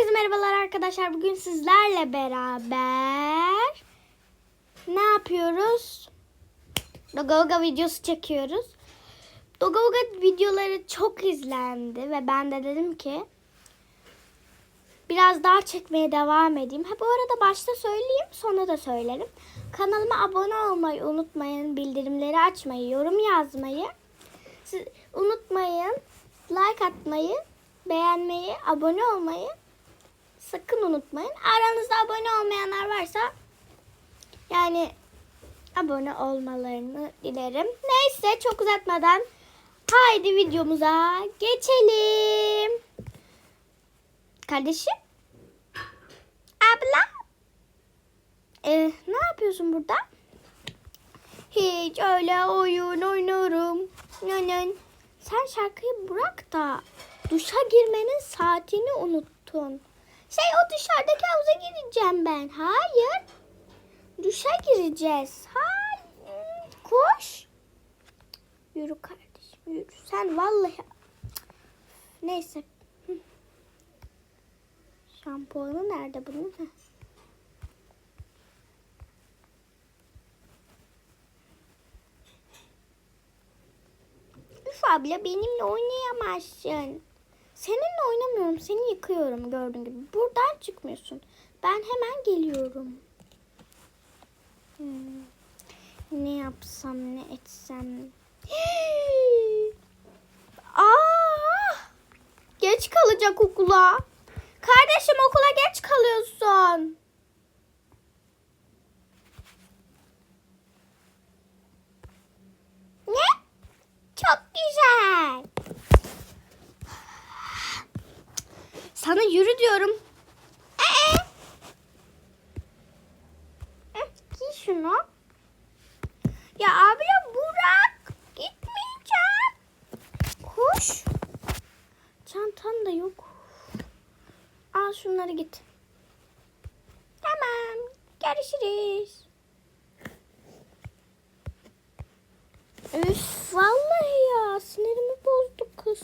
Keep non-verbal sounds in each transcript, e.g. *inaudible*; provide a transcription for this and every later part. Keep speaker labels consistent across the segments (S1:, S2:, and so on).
S1: Herkese merhabalar arkadaşlar. Bugün sizlerle beraber ne yapıyoruz? Dogoga videosu çekiyoruz. Dogoga videoları çok izlendi ve ben de dedim ki biraz daha çekmeye devam edeyim. Ha bu arada başta söyleyeyim, sonra da söylerim. Kanalıma abone olmayı unutmayın, bildirimleri açmayı, yorum yazmayı unutmayın. Like atmayı, beğenmeyi, abone olmayı sakın unutmayın. Aranızda abone olmayanlar varsa yani abone olmalarını dilerim. Neyse çok uzatmadan haydi videomuza geçelim. Kardeşim. Abla. Ee, ne yapıyorsun burada? Hiç öyle oyun oynarım. Nenen. Sen şarkıyı bırak da duşa girmenin saatini unuttun. Şey o dışarıdaki havuza gireceğim ben. Hayır. Duşa gireceğiz. Hayır. Koş. Yürü kardeşim yürü. Sen vallahi... Neyse. Şampuanı nerede bunun? Heh. Üf abla benimle oynayamazsın. Seninle oynamıyorum. Seni yıkıyorum gördüğün gibi. Buradan çıkmıyorsun. Ben hemen geliyorum. Hmm. Ne yapsam ne etsem. Aa! *gasps* Geç kalacak okula. Kardeşim okula geç kalıyorsun. Ne? Çok güzel. Sana yürü diyorum. Ee? Giy şunu. Ya abla bırak. Gitmeyeceğim. Koş. Çantan da yok. Al şunları git. Tamam. Görüşürüz. Üf vallahi ya sinirimi bozdu kız.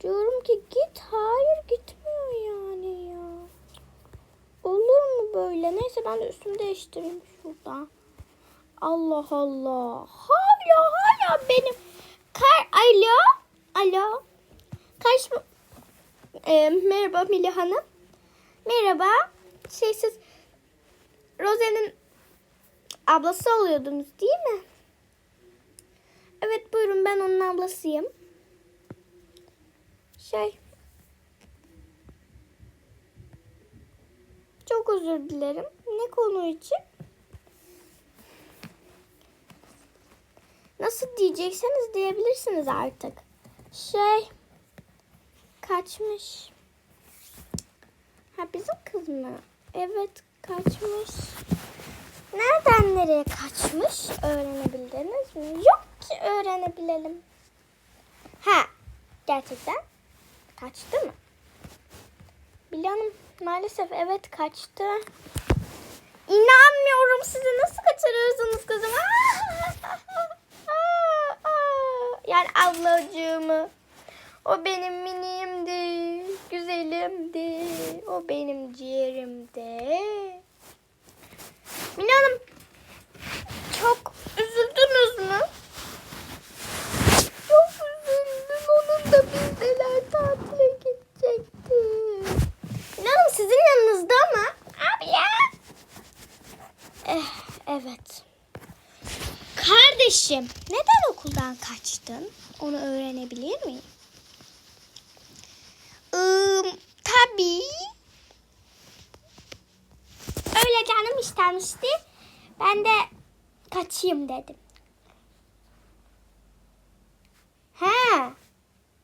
S1: Diyorum ki git hayır gitmiyor yani ya. Olur mu böyle? Neyse ben de üstümü değiştireyim şurada. Allah Allah. Hala hala benim. Kar alo. Alo. Kaç Ee, merhaba Melih Hanım. Merhaba. Şey siz Rose'nin ablası oluyordunuz değil mi? Evet buyurun ben onun ablasıyım. Şey. Çok özür dilerim. Ne konu için? Nasıl diyecekseniz diyebilirsiniz artık. Şey. Kaçmış. Ha bizim kız mı? Evet kaçmış. Nereden nereye kaçmış? Öğrenebildiniz mi? Yok ki öğrenebilelim. Ha, gerçekten kaçtı mı? Bilal maalesef evet kaçtı. İnanmıyorum size nasıl kaçırırsınız kızımı? *laughs* Yani ablacığımı. O benim miniğimdi, güzelimdi. O benim ciğerimdi. Mine Hanım çok üzüldünüz mü? Çok üzüldüm. Onun da bizdeler tatile gidecekti. Mine Hanım sizin yanınızda mı? Abi ya. Eh, evet. Kardeşim neden okuldan kaçtın? Onu öğrenebilir miyim? Iı, tabii. Öyle canım istemişti. Ben de kaçayım dedim. He.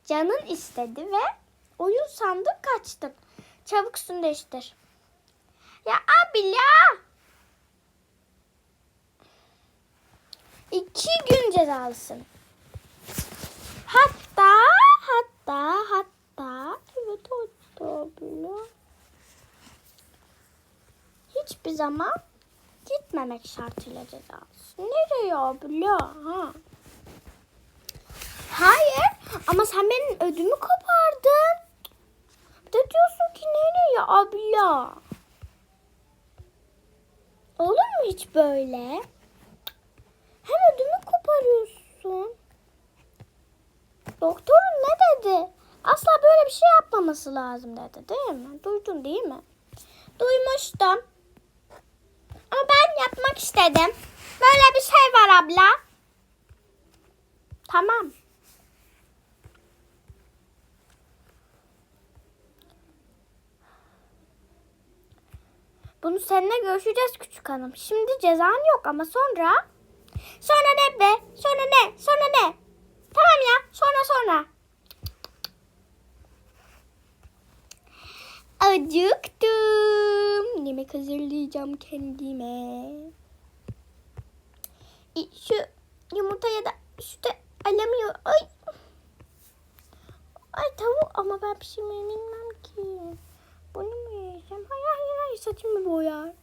S1: Canın istedi ve oyun sandın kaçtın. Çabuk üstünü değiştir. Ya abi ya. İki gün cezalısın. Hatta hatta hatta evet hatta bile hiçbir zaman gitmemek şartıyla cezalısın. Nereye abla? Ha? Hayır ama sen benim ödümü kopardın. Bir de diyorsun ki ya. Olur mu hiç böyle? Doktorun ne dedi? Asla böyle bir şey yapmaması lazım dedi değil mi? Duydun değil mi? Duymuştum. Ama ben yapmak istedim. Böyle bir şey var abla. Tamam. Bunu seninle görüşeceğiz küçük hanım. Şimdi cezan yok ama sonra... Sonra ne be? Sonra ne? Sonra ne? Tamam ya. Sonra sonra. Acıktım. Yemek hazırlayacağım kendime. Şu yumurta ya da da alamıyor. Ay. Ay tavuk ama ben pişirmeyi bilmem ki. Bunu mu yiyeceğim? Hayır hayır hayır saçımı boyar.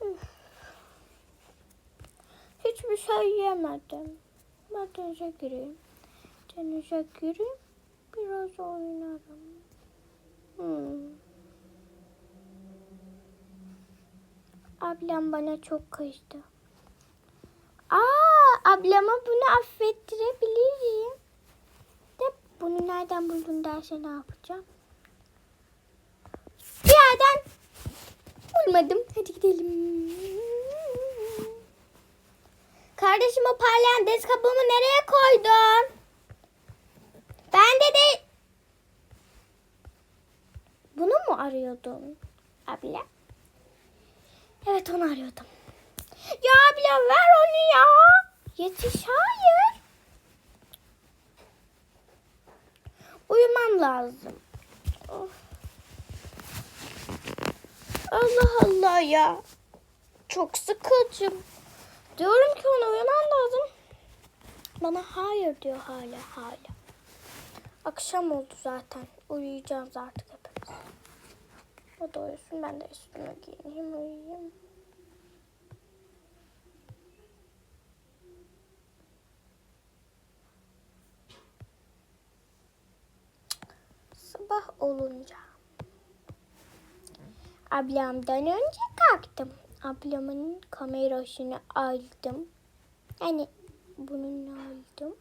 S1: Üf. Hiçbir şey yemedim. Ben denize gireyim. Denize gireyim. Biraz oynarım. Hmm. Ablam bana çok kızdı. Aa, ablama bunu affettirebilirim. De bunu nereden buldun derse ne yapacağım? Bir yerden bulmadım. Hadi gidelim. Kardeşim o parlayan deniz nereye koydun? Ben de de... Bunu mu arıyordun abla? Evet onu arıyordum. Ya abla ver onu ya. Yetiş hayır. Uyumam lazım. Of. Allah Allah ya. Çok sıkıcı. Diyorum ki ona uyumam lazım. Bana hayır diyor hala hala. Akşam oldu zaten. Uyuyacağız artık. O da uyusun ben de üstüme giyineyim uyuyayım. Sabah olunca ablamdan önce kalktım. Ablamın kamerasını aldım. Yani bununla aldım.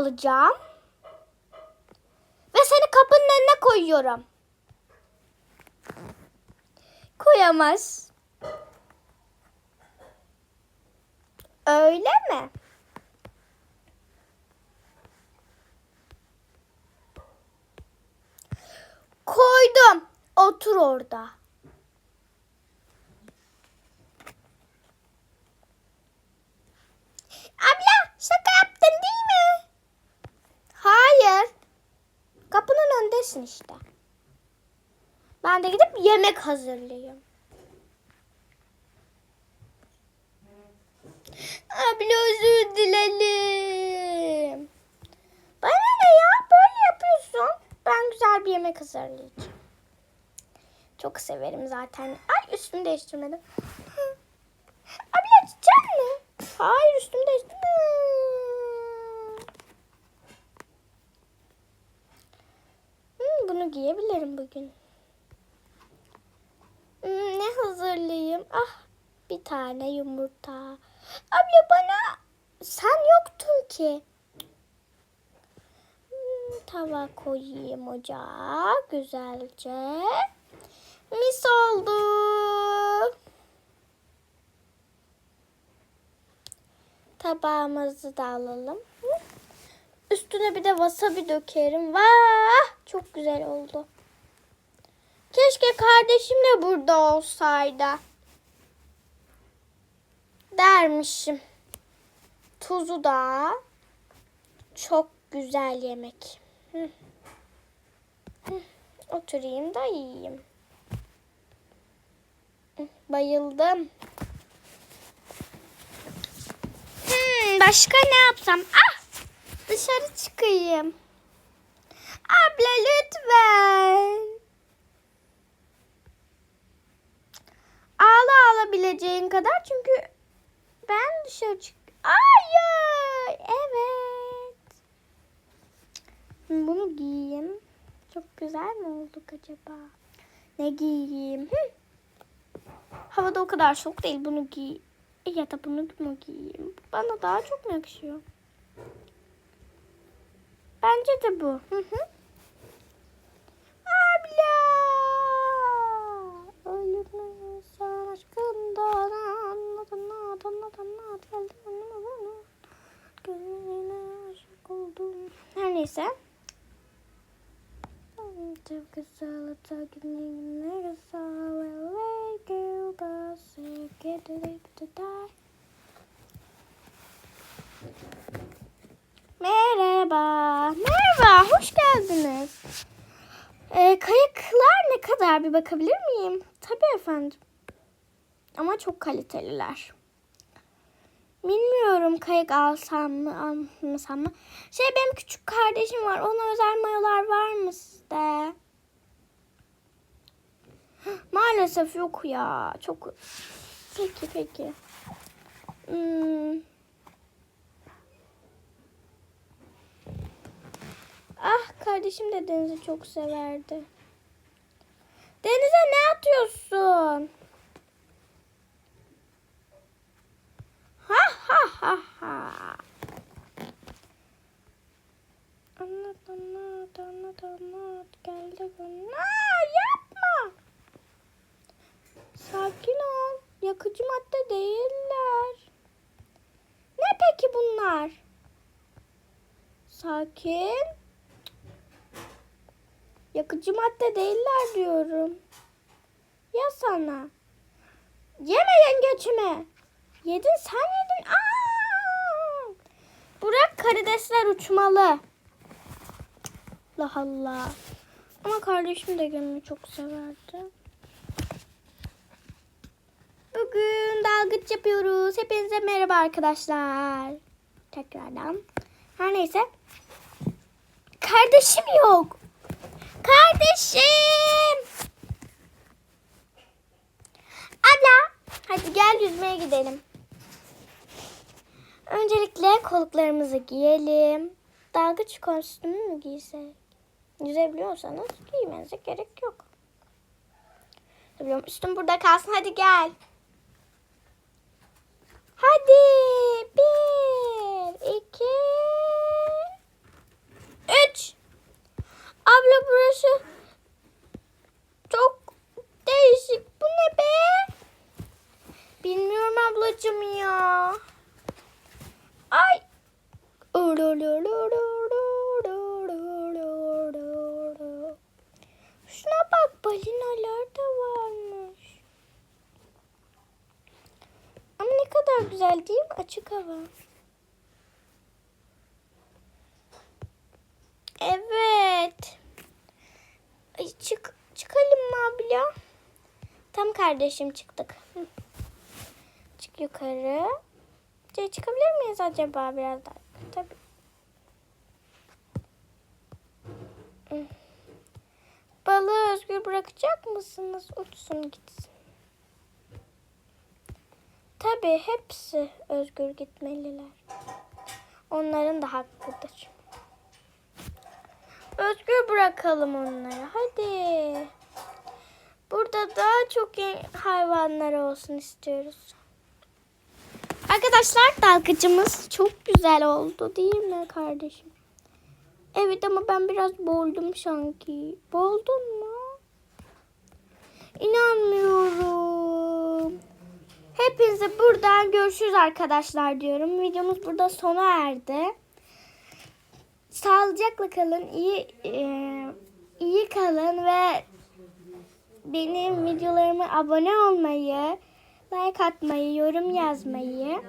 S1: Alacağım. Ve seni kapının önüne koyuyorum. Koyamaz. Öyle mi? Koydum. Otur orada. Abla şaka yaptın değil mi? Hayır. Önündesin işte. Ben de gidip yemek hazırlayayım. Abla özür dilerim. Bana ne ya? Böyle yapıyorsun. Ben güzel bir yemek hazırlayacağım. Çok severim zaten. Ay üstümü değiştirmedim. Abla çiçek mi? Hayır üstümü değiştirmedim. Hmm, bunu giyebilirim bugün. Hmm, ne hazırlayayım? Ah tane yumurta. Abla bana sen yoktun ki. Hmm, tava koyayım ocağa güzelce. Mis oldu. Tabağımızı da alalım. Üstüne bir de wasabi dökerim. Vah! Çok güzel oldu. Keşke kardeşim de burada olsaydı. Dermişim. Tuzu da çok güzel yemek. Oturayım da yiyeyim. Bayıldım. Hmm, başka ne yapsam? Ah! Dışarı çıkayım. Abla lütfen. Ağla ağlabileceğin kadar çünkü dışarı çık. Hayır. Evet. Bunu giyeyim. Çok güzel mi olduk acaba? Ne giyeyim? Hı. Havada o kadar soğuk değil. Bunu giy. Ya da bunu mu giyeyim? Bana daha çok mu yakışıyor? Bence de bu. Hı hı. Merhaba. Merhaba, hoş geldiniz. Ee, kayıklar ne kadar bir bakabilir miyim? Tabii efendim. Ama çok kaliteliler. Bilmiyorum kayık alsam mı almasam mı. Şey benim küçük kardeşim var. Ona özel mayolar var mı sizde? Maalesef yok ya. Çok peki peki. Hmm. Ah kardeşim de denizi çok severdi. Denize ne atıyorsun? Ha ha ha ha. Anlat anlat anlat anlat. Geldi bana. Yapma. Sakin ol. Yakıcı madde değiller. Ne peki bunlar? Sakin. Yakıcı madde değiller diyorum. Ya sana. Yeme yengeçimi. Yedin sen yedin. Aa! Bırak karidesler uçmalı. Allah Allah. Ama kardeşim de gömü çok severdi. Dalgıç yapıyoruz. Hepinize merhaba arkadaşlar. Tekrardan. Her neyse. Kardeşim yok. Kardeşim. Abla. Hadi gel yüzmeye gidelim. Öncelikle koluklarımızı giyelim. Dalgıç kostümü mü giysek? Yüzebiliyorsanız giymenize gerek yok. Üstüm burada kalsın. Hadi gel. Hadi. Bir, iki, üç. Abla burası çok değişik. Bu ne be? Bilmiyorum ablacığım ya. Ay. Şuna bak balinalar da varmış. Ama ne kadar güzel değil mi? Açık hava. Evet. Ay çık çıkalım mı abla? Tam kardeşim çıktık. Çık yukarı. Şey, çıkabilir miyiz acaba biraz daha? Tabii. Balığı özgür bırakacak mısınız? Uçsun gitsin. Tabii hepsi özgür gitmeliler. Onların da hakkıdır. Özgür bırakalım onları. Hadi. Burada daha çok hayvanlar olsun istiyoruz. Arkadaşlar dalgıcımız çok güzel oldu değil mi kardeşim? Evet ama ben biraz boğuldum sanki. Boğuldun mu? İnanmıyorum. Hepinize buradan görüşürüz arkadaşlar diyorum. Videomuz burada sona erdi. Sağlıcakla kalın, iyi e, iyi kalın ve benim videolarıma abone olmayı, like atmayı, yorum yazmayı